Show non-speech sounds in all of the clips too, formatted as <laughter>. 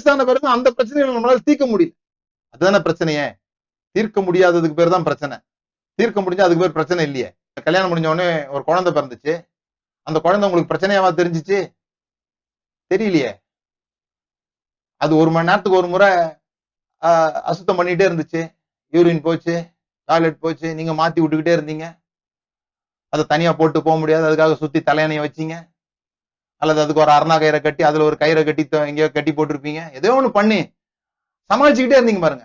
பெருசான பிறகு அந்த பிரச்சனையை நம்மளால தீர்க்க முடியல. அதுதானே பிரச்சனையே? தீர்க்க முடியாததுக்கு பேர் தான் பிரச்சனை. தீர்க்க முடிஞ்சா அதுக்கு பேர் பிரச்சனை இல்லையே. கல்யாணம் முடிஞ்ச உடனே ஒரு குழந்தை பிறந்துச்சு. அந்த குழந்தை உங்களுக்கு பிரச்சனையாவா தெரிஞ்சிச்சு? தெரியலையே. அது ஒரு மணி நேரத்துக்கு ஒரு முறை அசுத்தம் பண்ணிட்டே இருந்துச்சு. யூரின் போச்சு டாய்லெட் போச்சு நீங்க மாத்தி விட்டுக்கிட்டே இருந்தீங்க. அதை தனியா போட்டு போக முடியாது. அதுக்காக சுத்தி தலையணைய வச்சீங்க. அல்லது அதுக்கு ஒரு அரணா கயிறை கட்டி அதுல ஒரு கயிறை கட்டி எங்கேயோ கட்டி போட்டிருப்பீங்க. ஏதோ ஒண்ணு பண்ணி சமாளிச்சுக்கிட்டே இருந்தீங்க பாருங்க.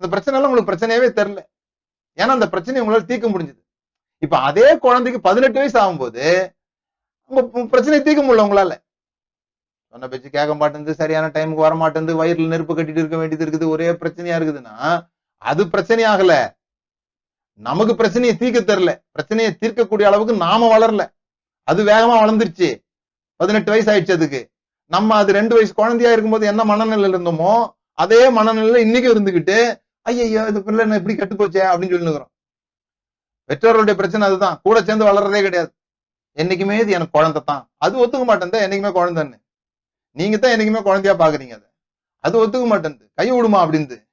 இந்த பிரச்சனை எல்லாம் உங்களுக்கு பிரச்சனையவே தெரியல. ஏன்னா அந்த பிரச்சனையை உங்களால தீர்க்க முடிஞ்சது. இப்ப அதே குழந்தைக்கு பதினெட்டு வயசு ஆகும்போது உங்க பிரச்சனையை தீர்க்க முடியல உங்களால. சொன்ன பேச்சு கேட்க மாட்டேங்குது சரியான டைமுக்கு வர மாட்டேங்குது வயிறுல நெருப்பு கட்டிட்டு இருக்க வேண்டியது இருக்குது ஒரே பிரச்சனையா இருக்குதுன்னா அது பிரச்சனை ஆகல. நமக்கு பிரச்சனையை தீர்க்க தெரில பிரச்சனையை தீர்க்கக்கூடிய அளவுக்கு நாம வளரல. அது வேகமா வளர்ந்துருச்சு. பதினெட்டு வயசு ஆயிடுச்சு அதுக்கு. நம்ம அது ரெண்டு வயசு குழந்தையா இருக்கும்போது என்ன மனநிலையில இருந்தோமோ அதே மனநிலையில இன்னைக்கும் இருந்துகிட்டு ஐயோ இந்த பிள்ளை என்ன இப்படி கெட்டு போச்சே அப்படின்னு சொல்லி இருக்கிறோம். பெற்றோர்களுடைய பிரச்சனை அதுதான். கூட சேர்ந்து வளர்றதே கிடையாது. என்னைக்குமே இது எனக்கு குழந்தை தான். அது ஒத்துக்க மாட்டேன் என்னைக்குமே குழந்தைன்னு. நீங்க தான் என்னைக்குமே குழந்தையா பாக்குறீங்க அதை. அது ஒத்துக்க மாட்டேன் கை விடுமா அப்படின்னு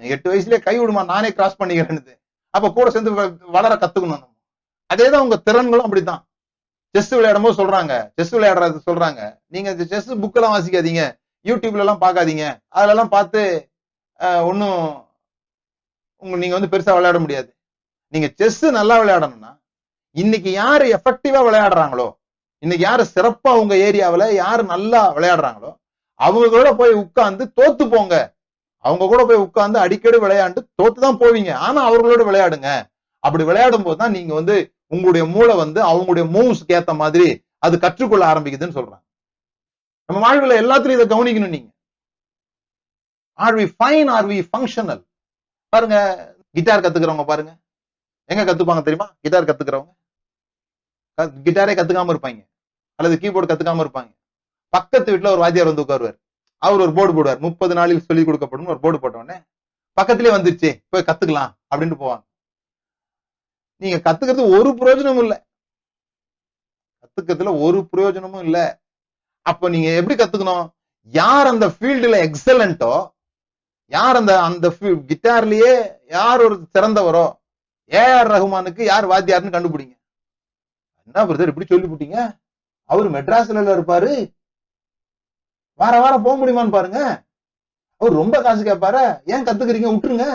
எட்டு வயசுலயே கை விடுமா நானே கிராஸ் பண்ணிக்கிறேன்னு அப்ப கூட சேர்ந்து வ- வளர கத்துக்கணும் நம்ம. அதேதான் உங்க திறன்களும் அப்படித்தான். செஸ் விளையாடும் போது சொல்றாங்க. செஸ் விளையாடுறது சொல்றாங்க. நீங்க இந்த செஸ் புக் எல்லாம் வாசிக்காதீங்க. யூடியூப்ல எல்லாம் பார்க்காதீங்க. அதுல எல்லாம் பார்த்து ஒன்றும் உங்க நீங்க வந்து பெருசா விளையாட முடியாது. நீங்க செஸ் நல்லா விளையாடணும்னா இன்னைக்கு யாரு எஃபெக்டிவா விளையாடுறாங்களோ இன்னைக்கு யாரு சிறப்பா உங்க ஏரியாவுல யாரு நல்லா விளையாடுறாங்களோ அவங்க கூட போய் உட்கார்ந்து தோத்து போங்க. அவங்க கூட போய் உட்கார்ந்து அடிக்கடி விளையாண்டு தோத்து தான் போவீங்க. ஆனா அவர்களோட விளையாடுங்க. அப்படி விளையாடும் போது தான் நீங்க வந்து உங்களுடைய மூளை வந்து அவங்களுடைய மூவ்ஸ்க்கு ஏத்த மாதிரி அது கற்றுக்கொள்ள ஆரம்பிக்குதுன்னு சொல்றாங்க. நம்ம வாழ்வுல எல்லாத்துலயும் இதை கவனிக்கணும் நீங்க. Are we fine are we functional பாருங்க கிட்டார் கத்துக்கிறவங்க பாருங்க. எங்க கத்துப்பாங்க தெரியுமா? கிட்டார் கத்துக்கிறவங்க. கிட்டாரே கத்துக்காம இருப்பாங்க. அல்லது கீபோர்டு கத்துக்காம இருப்பாங்க. பக்கத்து வீட்டுல ஒரு வாத்தியார் வந்து உட்காருவார். அவர் ஒரு போர்டு போடுவார். முப்பது நாளில் சொல்லிக் கொடுக்கப்படும் ஒரு போர்டு போட்ட பக்கத்திலே வந்துருச்சு போய் கத்துக்கலாம் அப்படின்ட்டு போவாங்க. நீங்க கத்துக்கிறது ஒரு பிரயோஜனமும் இல்ல. கத்துக்கிறதுல ஒரு பிரயோஜனமும் இல்ல. அப்ப நீங்க எப்படி கத்துக்கணும்? யார் அந்த ஃபீல்டுல எக்ஸலண்டோ யார் அந்த அந்த கிட்டார்லயே யார் ஒரு சிறந்தவரோ? ஏஆர் ரஹ்மானுக்கு யார் வாத்தியார்னு கண்டுபிடிங்க. என்ன பிரதர் இப்படி சொல்லிவிட்டீங்க அவரு மெட்ராஸ்ல இருப்பாரு. வார வாரம் போக முடியுமான்னு பாருங்க. அவர் ரொம்ப காசு கேட்பாரு ஏன் கத்துக்கிறீங்க? விட்டுருங்க.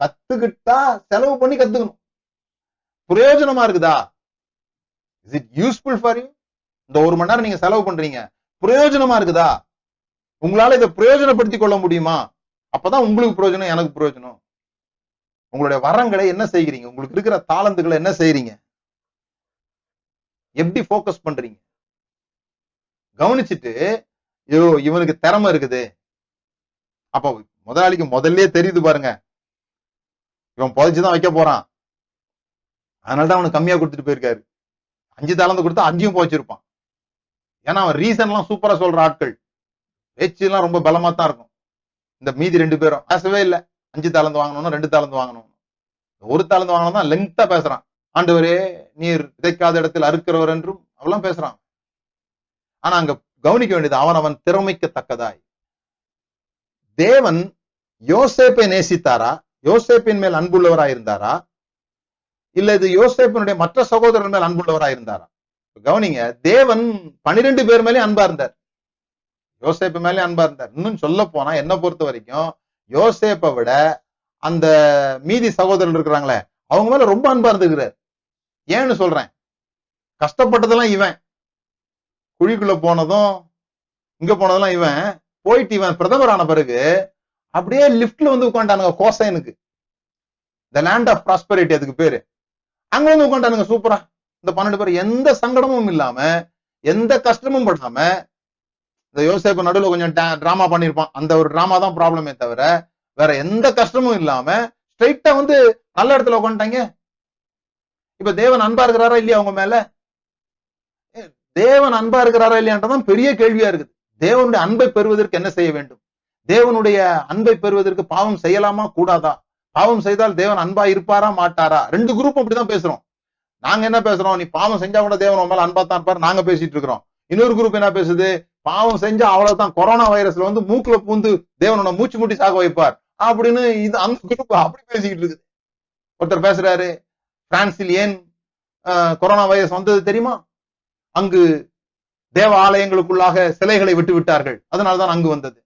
கத்துக்கிட்டா செலவு பண்ணி கத்துக்கணும். பிரயோஜனமா இருக்குதா? Is it useful for you இந்த ஒரு மணி நேரம் நீங்க செலவு பண்றீங்க. பிரயோஜனமா இருக்குதா? உங்களால இதை பிரயோஜனப்படுத்திக் கொள்ள முடியுமா? அப்பதான் உங்களுக்கு பிரயோஜனம் எனக்கு பிரயோஜனம். உங்களுடைய வரங்களை என்ன செய்கிறீங்க? உங்களுக்கு இருக்கிற தாளந்துகளை என்ன செய்யறீங்க எப்படி போக்கஸ் பண்றீங்க? கவனிச்சுட்டு ஐயோ இவனுக்கு திறமை இருக்குது. அப்ப முதலாளிக்கு முதல்ல தெரியுது பாருங்க. இவன் புதைச்சுதான் வைக்க போறான். அதனாலதான் அவனுக்கு கம்மியா கொடுத்துட்டு போயிருக்காரு. அஞ்சு தளர்ந்து கொடுத்தா அஞ்சையும் போச்சிருப்பான் ஏன்னா அவன் ரீசன் எல்லாம் சூப்பரா சொல்ற ஆட்கள். பேச்சு எல்லாம் ரொம்ப பலமா தான் இருக்கும். இந்த மீதி ரெண்டு பேரும். பேசவே இல்லை. அஞ்சு தாளந்து வாங்கணும்னா ரெண்டு தாளந்து வாங்கணும். ஒரு தாளந்து வாங்கணும் தான் லெங்க்தா பேசுறான். ஆண்டவரே நீர் விதைக்காத இடத்தில் அறுக்கிறவர் என்றும் அவெல்லாம் பேசுறான் ஆனா அங்க கவனிக்க வேண்டியது அவன் அவன் திறமைக்கத்தக்கதாய். தேவன் யோசேப்பை நேசித்தாரா? யோசேப்பின் மேல் அன்புள்ளவராய் இருந்தாரா இல்ல இது யோசேப்பினுடைய மற்ற சகோதரர் மேல் அன்புள்ளவராய் இருந்தாரா கவனிங்க தேவன் பனிரெண்டு பேர் மேலே அன்பா இருந்தார். யோசேப்பு மேலே அன்பா இருந்தார். இன்னும் சொல்ல போனா என்ன பொறுத்த வரைக்கும் யோசேப்பை விட அந்த மீதி சகோதரர் இருக்கிறாங்களே அவங்க மேல ரொம்ப அன்பா இருந்துக்கிறார். ஏன்னு சொல்றேன் கஷ்டப்பட்டதெல்லாம் இவன். குழிக்குள்ள போனதும் இங்க போனதெல்லாம் இவன். போயிட்டு இவன் பிரதமர் ஆன பிறகு அப்படியே லிப்ட்ல வந்து உட்காண்டானுங்க கோசைனுக்கு. த லேண்ட் ஆஃப் ப்ராஸ்பரிட்டி அதுக்கு பேரு. அங்க வந்து உட்காண்டானுங்க சூப்பரா இந்த பன்னெண்டு பேர் எந்த சங்கடமும் இல்லாம எந்த கஷ்டமும் படாம இந்த யோசிப்பு நடுவுல கொஞ்சம் டிராமா பண்ணிருப்பான். அந்த ஒரு டிராமா தான் ப்ராப்ளமே தவிர வேற எந்த கஷ்டமும் இல்லாம ஸ்ட்ரைட்டா வந்து நல்ல இடத்துல உட்காந்துட்டாங்க இப்ப தேவன் அன்பா இருக்கிறாரா இல்லையா அவங்க மேல? தேவன் அன்பா இருக்கிறாரா இல்லையான்றதான் பெரிய கேள்வியா இருக்குது. தேவனுடைய அன்பை பெறுவதற்கு என்ன செய்ய வேண்டும்? தேவனுடைய அன்பை பெறுவதற்கு பாவம் செய்யலாமா? கூடாதா? பாவம் செய்தால் தேவன் அன்பா இருப்பாரா? மாட்டாரா? ரெண்டு குரூப் அப்படிதான் பேசுறோம். நாங்க என்ன பேசுறோம்? நீ பாவம் செஞ்சா கூட தேவன் உன் மேல அன்பா தான் இருப்பாரு. நாங்க பேசிட்டு இருக்கிறோம். இன்னொரு குரூப் என்ன பேசுது? பாவம் செஞ்சா அவ்வளவுதான். கொரோனா வைரஸ்ல வந்து மூக்குல பூந்து தேவனோட மூச்சு மூட்டி சாக வைப்பார். அப்படின்னு இது அந்த குரூப் அப்படி பேசிக்கிட்டு இருக்குது. ஒருத்தர் பேசுறாரு பிரான்சில் ஏன் ஆஹ், கொரோனா வைரஸ் வந்தது தெரியுமா? அங்கு தேவ ஆலயங்களுக்குள்ளாக சிலைகளை விட்டு விட்டார்கள் அதனால்தான் அங்கு வந்தது.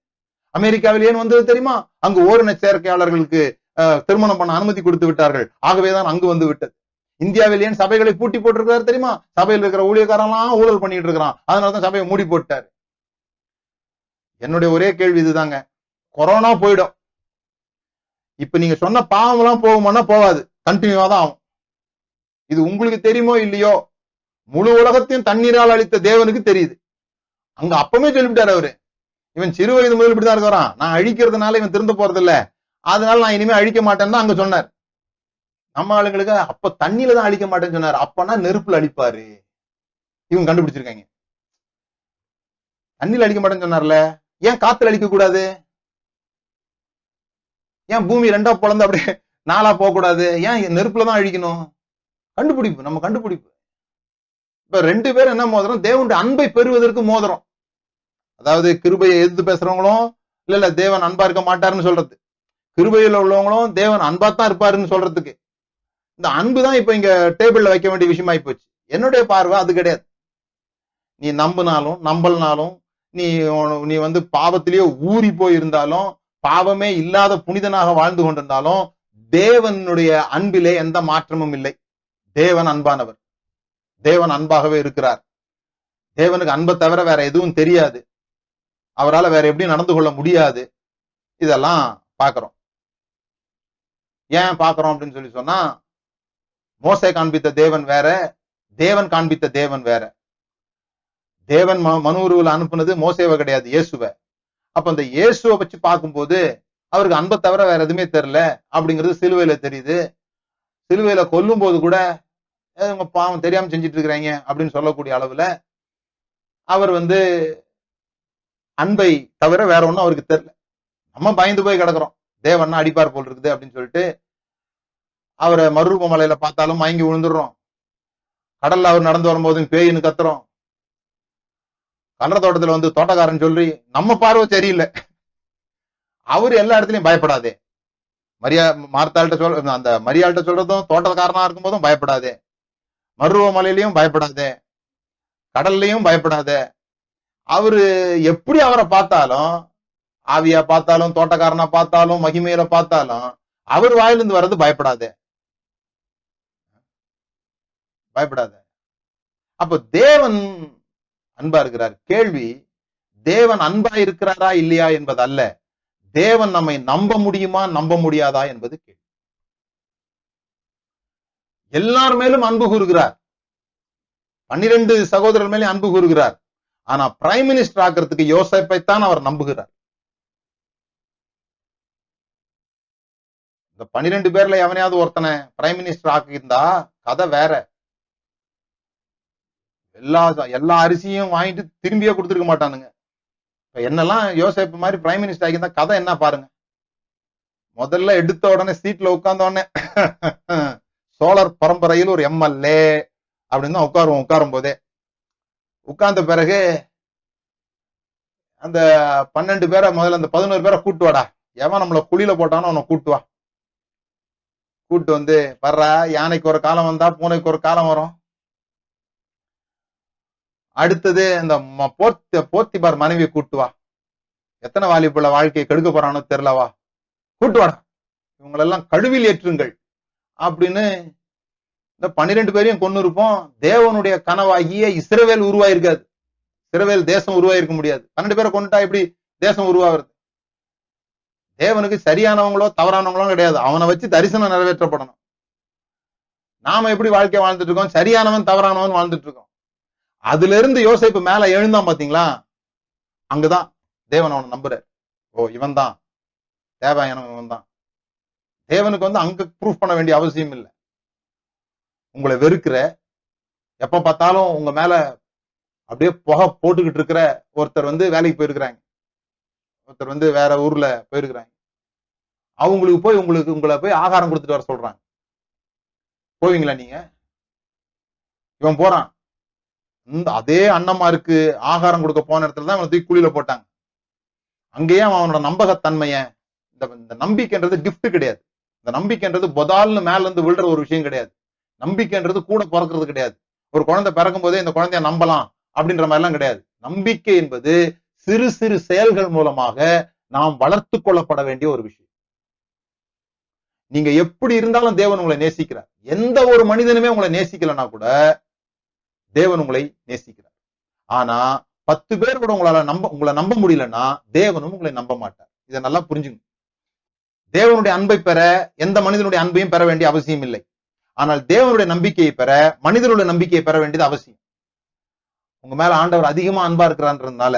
அமெரிக்காவில் ஏன் வந்தது தெரியுமா? அங்கு ஓரின சேர்க்கையாளர்களுக்கு திருமணம் பண்ண அனுமதி கொடுத்து விட்டார்கள். ஆகவேதான் அங்கு வந்து விட்டது. இந்தியாவில் ஏன் சபைகளை பூட்டி போட்டிருக்காரு தெரியுமா? சபையில் இருக்கிற ஊழியக்காரெல்லாம் ஊழல் பண்ணிட்டு இருக்கிறான். அதனாலதான் சபையை மூடி போட்டாரு. என்னுடைய ஒரே கேள்வி இதுதாங்க. கொரோனா போயிடும். இப்ப நீங்க சொன்ன பாவம் எல்லாம் போகுமானா போகாது. கண்டினியூவா தான் ஆகும். இது உங்களுக்கு தெரியுமோ இல்லையோ? முழு உலகத்தையும் தண்ணீரால் அளித்த தேவனுக்கு தெரியுது. அங்க அப்பவே சொல்லிவிட்டார் அவரு. இவன் சிறு வயது முதல் இப்படிதான் இருக்கிறான் நான் அழிக்கிறதுனால இவன் திருந்த போறது இல்ல அதனால நான் இனிமே அழிக்க மாட்டேன்னு தான் அங்க சொன்னார். நம்ம ஆளுங்களுக்கு அப்ப தண்ணியில தான் அழிக்க மாட்டேன்னு சொன்னாரு. அப்பனா நெருப்புல அழிப்பாரு. இவங்க கண்டுபிடிச்சிருக்காங்க. தண்ணியில அழிக்க மாட்டேன்னு சொன்னார்ல. ஏன் காத்துல அழிக்க கூடாது? ஏன் பூமி ரெண்டா பொழந்து அப்படியே நாளா போக கூடாது? ஏன் நெருப்புல தான் அழிக்கணும்? கண்டுபிடிப்பு நம்ம கண்டுபிடிப்பு. இப்ப ரெண்டு பேரும் என்ன மோதிரம்? தேவனுடைய அன்பை பெறுவதற்கு மோதிரம். அதாவது கிருபையை எதிர்த்து பேசுறவங்களும் இல்ல இல்ல தேவன் அன்பா இருக்க மாட்டாருன்னு சொல்றது. கிருபையில உள்ளவங்களும் தேவன் அன்பா தான் இருப்பாருன்னு சொல்றதுக்கு. இந்த அன்பு தான் இப்ப இங்க டேபிள்ல வைக்க வேண்டிய விஷயமாயி போச்சு என்னுடைய பார்வை அது கிடையாது. நீ நம்பினாலும் நம்பலனாலும் நீ நீ வந்து பாவத்திலேயே ஊறி போயிருந்தாலும் பாவமே இல்லாத புனிதனாக வாழ்ந்து கொண்டிருந்தாலும் தேவனுடைய அன்பிலே எந்த மாற்றமும் இல்லை. தேவன் அன்பானவர். தேவன் அன்பாகவே இருக்கிறார். தேவனுக்கு அன்பை தவிர வேற எதுவும் தெரியாது. அவரால் வேற எப்படி நடந்து கொள்ள முடியாது. இதெல்லாம் பார்க்கிறோம் ஏன் பார்க்குறோம் அப்படின்னு சொல்லி சொன்னா மோசை காண்பித்த தேவன் வேற தேவன் காண்பித்த தேவன் வேற. தேவன் ம- மனு உருவில் அனுப்புனது மோசேவை கிடையாது இயேசுவை. அப்ப அந்த இயேசுவை வச்சு பார்க்கும்போது அவருக்கு அன்பை தவிர வேற எதுவுமே தெரியல அப்படிங்கிறது சிலுவையில தெரியுது. சிலுவையில கொல்லும் போது கூட "ஏ, உங்க பாவம் தெரியாம செஞ்சுட்டு இருக்கிறீங்க அப்படின்னு சொல்லக்கூடிய அளவுல அவர் வந்து அன்பை தவிர வேற ஒண்ணும் அவருக்கு தெரியல. நம்ம பயந்து போய் கிடக்குறோம். தேவன்னா அடிப்பார் போல் இருக்குது அப்படின்னு சொல்லிட்டு அவரை மறுரூப மலையில பார்த்தாலும் மயங்கி விழுந்துடுறோம். கடல்ல அவர் நடந்து வரும்போது பேயின்னு கத்துறோம். கல்லற தோட்டத்துல வந்து தோட்டக்காரன் சொல்லி நம்ம பார்வை சரியில்லை. அவரு எல்லா இடத்துலயும் பயப்படாதே. மரியா மார்த்தாள்கிட்ட சொல் அந்த மரியாள்கிட்ட சொல்றதும் தோட்டக்காரனா இருக்கும் போதும் பயப்படாதே. மருவ மலையிலயும் பயப்படாதே. கடல்லையும் பயப்படாதே. அவரு எப்படி அவரை பார்த்தாலும் ஆவியா பார்த்தாலும் தோட்டக்காரனா பார்த்தாலும் மகிமையில பார்த்தாலும் அவர் வாயிலிருந்து வர்றது பயப்படாதே. பயப்படாத. அப்ப தேவன் அன்பா இருக்கிறார். கேள்வி தேவன் அன்பா இருக்கிறாரா இல்லையா என்பது அல்ல. தேவன் நம்மை நம்ப முடியுமா நம்ப முடியாதா என்பது கேள்வி. எல்லார் மேலும் அன்பு கூறுகிறார். பன்னிரண்டு சகோதரர் மேலே அன்பு கூறுகிறார். ஆனா பிரைம் மினிஸ்டர் ஆக்கிறதுக்கு தான் அவர் நம்புகிறார். இந்த பன்னிரெண்டு பேர்ல எவனையாவது ஒருத்தனை பிரைம் மினிஸ்டர் ஆக்கியிருந்தா கதை வேற. எல்லா எல்லா அரிசியும் வாங்கிட்டு திரும்பியே கொடுத்துருக்க மாட்டானுங்க. இப்ப என்னெல்லாம் யோசிப்பு மாதிரி பிரைம் மினிஸ்டர் ஆகியிருந்தா கதை என்ன பாருங்க. முதல்ல எடுத்த உடனே சீட்ல உட்கார்ந்த உடனே <laughs> சோழர் பரம்பரையில் ஒரு எம்எல்ஏ அப்படின்னு தான் உட்காருவோம் உட்காரும் போதே உட்கார்ந்த பிறகு அந்த பன்னெண்டு பேரை முதல்ல அந்த பதினோரு பேரை கூட்டு வாடா. எவன் நம்மள குழியில போட்டானோ அவனை கூட்டு வா. கூட்டு வந்து வர்றா யானைக்கு ஒரு காலம் வந்தா பூனைக்கு ஒரு காலம் வரும். அடுத்தது இந்த போர்த்தி போர்த்திபார் மனைவியை கூட்டு வா. எத்தனை வாலிபுள்ள வாழ்க்கையை கெடுக்க போறானோ தெரியலவா கூட்டு வாடா. இவங்களெல்லாம் கழுவில் ஏற்றுங்கள். அப்படின்னு இந்த பன்னிரெண்டு பேரையும் கொண்டு இருப்போம் தேவனுடைய கனவாகிய இஸ்ரவேல் உருவாயிருக்காது. இஸ்ரவேல் தேசம் உருவாயிருக்க முடியாது. பன்னெண்டு பேரை கொண்டுட்டா எப்படி தேசம் உருவாகிறது? தேவனுக்கு சரியானவங்களோ தவறானவங்களோ கிடையாது. அவனை வச்சு தரிசனம் நிறைவேற்றப்படணும். நாம எப்படி வாழ்க்கை வாழ்ந்துட்டு இருக்கோம்? சரியானவன் தவறானவன் வாழ்ந்துட்டு இருக்கோம். அதுல இருந்து யோசிப்பு மேல எழுந்தான் பாத்தீங்களா? அங்கதான். தேவன் அவனை நம்புற ஓ இவன் தான் தேவாயனம் இவன் தான் தேவனுக்கு வந்து அங்க ப்ரூஃப் பண்ண வேண்டிய அவசியம் இல்லை. உங்களை வெறுக்கிற எப்ப பார்த்தாலும் உங்க மேல அப்படியே புகை போட்டுக்கிட்டு இருக்கிற ஒருத்தர் வந்து வேலைக்கு போயிருக்கிறாங்க. ஒருத்தர் வந்து வேற ஊர்ல போயிருக்கிறாங்க. அவங்களுக்கு போய் உங்களுக்கு உங்களை போய் ஆகாரம் கொடுத்துட்டு வர சொல்றாங்க. போவீங்களா நீங்க? இவன் போறான். இந்த அதே அண்ணமாருக்கு ஆகாரம் கொடுக்க போன இடத்துல தான் அவனை தூக்கி குழியில போட்டாங்க. அங்கேயே அவன் அவனோட நம்பகத்தன்மைய இந்த இந்த நம்பிக்கைன்றது கிஃப்ட் கிடையாது. இந்த நம்பிக்கைன்றது பொதால்னு மேல இருந்து விழுற ஒரு விஷயம் கிடையாது. நம்பிக்கைன்றது கூட பிறக்கிறது கிடையாது. ஒரு குழந்தை பிறக்கும் போதே இந்த குழந்தைய நம்பலாம் அப்படின்ற மாதிரிலாம் கிடையாது. நம்பிக்கை என்பது சிறு சிறு செயல்கள் மூலமாக நாம் வளர்த்து கொள்ளப்பட வேண்டிய ஒரு விஷயம். நீங்க எப்படி இருந்தாலும் தேவன் உங்களை நேசிக்கிறார். எந்த ஒரு மனிதனுமே உங்களை நேசிக்கலன்னா கூட தேவன் உங்களை நேசிக்கிறார். ஆனா பத்து பேர் கூட உங்களால நம்ப உங்களை நம்ப முடியலன்னா தேவனும் உங்களை நம்ப மாட்டார். இதை நல்லா புரிஞ்சுங்க தேவனுடைய அன்பை பெற எந்த மனிதனுடைய அன்பையும் பெற வேண்டிய அவசியம் இல்லை. ஆனால் தேவனுடைய நம்பிக்கையை பெற மனிதனுடைய நம்பிக்கையை பெற வேண்டியது அவசியம். உங்க மேல ஆண்டவர் அதிகமா அன்பா இருக்கிறான்றதுனால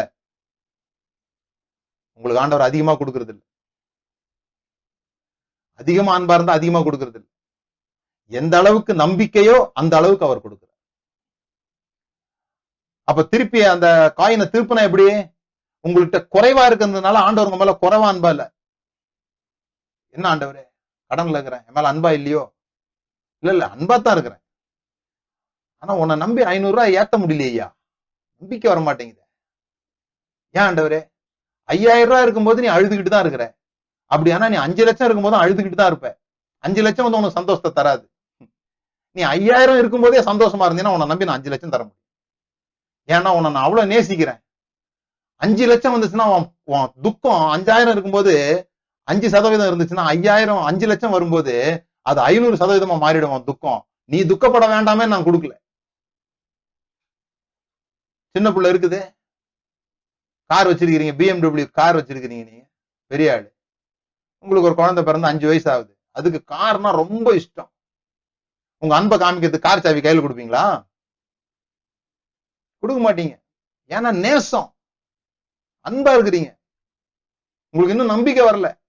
உங்களுக்கு ஆண்டவர் அதிகமா கொடுக்கறது இல்லை அதிகமா அன்பா இருந்தா அதிகமா கொடுக்கறது இல்லை எந்த அளவுக்கு நம்பிக்கையோ அந்த அளவுக்கு அவர் கொடுக்கிறார். அப்ப திருப்பி அந்த காயினை திருப்பினா எப்படி? உங்கள்கிட்ட குறைவா இருக்கிறதுனால ஆண்டவர் உங்க மேல குறைவா அன்பா இல்ல. என்ன ஆண்டவரே? கடன்ல இருக்கிறேன். என் மேல அன்பா இல்லையோ? இல்ல இல்ல அன்பா தான் இருக்கிறேன். ஆனா உன்னை நம்பி ஐநூறு ரூபாய் ஏத்த முடியலையா நம்பிக்கை வர மாட்டேங்குது ஏன் ஆண்டவரே? ஐயாயிரம் ரூபாய் இருக்கும்போது நீ அழுதுகிட்டு தான் இருக்கிற. அப்படி ஆனா நீ அஞ்சு லட்சம் இருக்கும்போது அழுதுகிட்டு தான் இருப்ப. அஞ்சு லட்சம் வந்து உனக்கு சந்தோஷத்தை தராது. நீ ஐயாயிரம் இருக்கும்போதே சந்தோஷமா இருந்தீங்கன்னா உன்னை நம்பி நான் அஞ்சு லட்சம் தர முடியும். ஏன்னா உன்னை நான் அவ்வளவு நேசிக்கிறேன். அஞ்சு லட்சம் வந்துச்சுன்னா உன் உன் துக்கம் அஞ்சாயிரம் இருக்கும்போது அஞ்சு சதவீதம் இருந்துச்சுன்னா ஐயாயிரம் அஞ்சு லட்சம் வரும்போது அது ஐநூறு சதவீதமா மாறிடும் உன் துக்கம். நீ துக்கப்பட வேண்டாமே நான் கொடுக்கல. சின்ன பிள்ளை இருக்குது. கார் வச்சிருக்கிறீங்க பிஎம்டபிள்யூ கார் வச்சிருக்கிறீங்க நீங்க. பெரிய ஆளு. உங்களுக்கு ஒரு குழந்தை பிறந்து அஞ்சு வயசு ஆகுது. அதுக்கு கார்னா ரொம்ப இஷ்டம். உங்க அன்பை காமிக்கிறதுக்கு கார் சாவி கையில கொடுப்பீங்களா? கொடுக்க மாட்டீங்க. ஏன்னா நேசம். அன்பா இருக்கிறீங்க. உங்களுக்கு இன்னும் நம்பிக்கை வரல.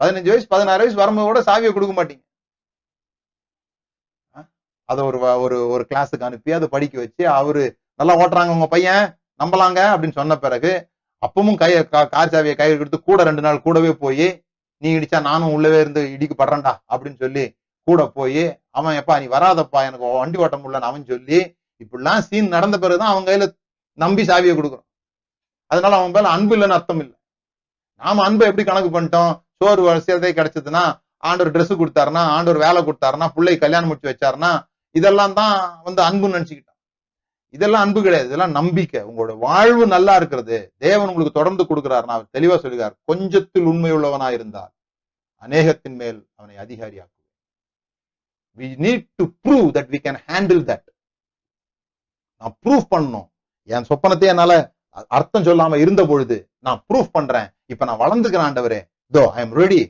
பதினஞ்சு வயசு பதினாறு வயசு வரும்போது கூட சாவியை கொடுக்க மாட்டீங்க. அதை ஒரு ஒரு ஒரு கிளாஸுக்கு அனுப்பி அதை படிக்க வச்சு அவரு நல்லா ஓட்டுறாங்க உங்க பையன் நம்பலாங்க அப்படின்னு சொன்ன பிறகு அப்பவும் கையை கா- கார் சாவியை கையில் கொடுத்து கூட ரெண்டு நாள் கூடவே போய் நீ இடிச்சா நானும் உள்ளவே இருந்து இடிக்கு படுறேன்டா அப்படின்னு சொல்லி கூட போய் அவன் எப்பா நீ வராதப்பா எனக்கு வண்டி ஓட்ட முடியலன்னு அவன் சொல்லி இப்படிலாம் சீன் நடந்த பிறகுதான் அவன் கையில நம்பி சாவியை கொடுக்குறோம். அதனால அவன் மேல அன்பு இல்லைன்னு அர்த்தம் இல்லை. நாம அன்பை எப்படி கணக்கு பண்ணிட்டோம்? சோறு வசதியே கிடைச்சதுன்னா ஆண்டவர் ட்ரெஸ் கொடுத்தாருன்னா ஆண்டவர் வேலை கொடுத்தாருன்னா பிள்ளை கல்யாணம் முடிச்சு வச்சாருன்னா இதெல்லாம் தான் வந்து அன்புன்னு நினைச்சுக்கிட்டான் இதெல்லாம் அன்பு கிடையாது. இதெல்லாம் நம்பிக்கை. உங்களோட வாழ்வு நல்லா இருக்கிறது. தேவன் உங்களுக்கு தொடர்ந்து கொடுக்கிறார். நான் தெளிவா சொல்லுகிறார். கொஞ்சத்தில் உண்மையுள்ளவனா இருந்தால் அநேகத்தின் மேல் அவனை அதிகாரியாக்குவேன். We need to prove that we can handle that நான் ப்ரூஃப் பண்ணணும். என் சொப்பனத்தையே என்னால அர்த்தம் சொல்லாம இருந்த பொழுது நான் ப்ரூஃப் பண்றேன். இப்ப நான் வளர்ந்துக்கிறேன் ஆண்டவரே though i'm ready.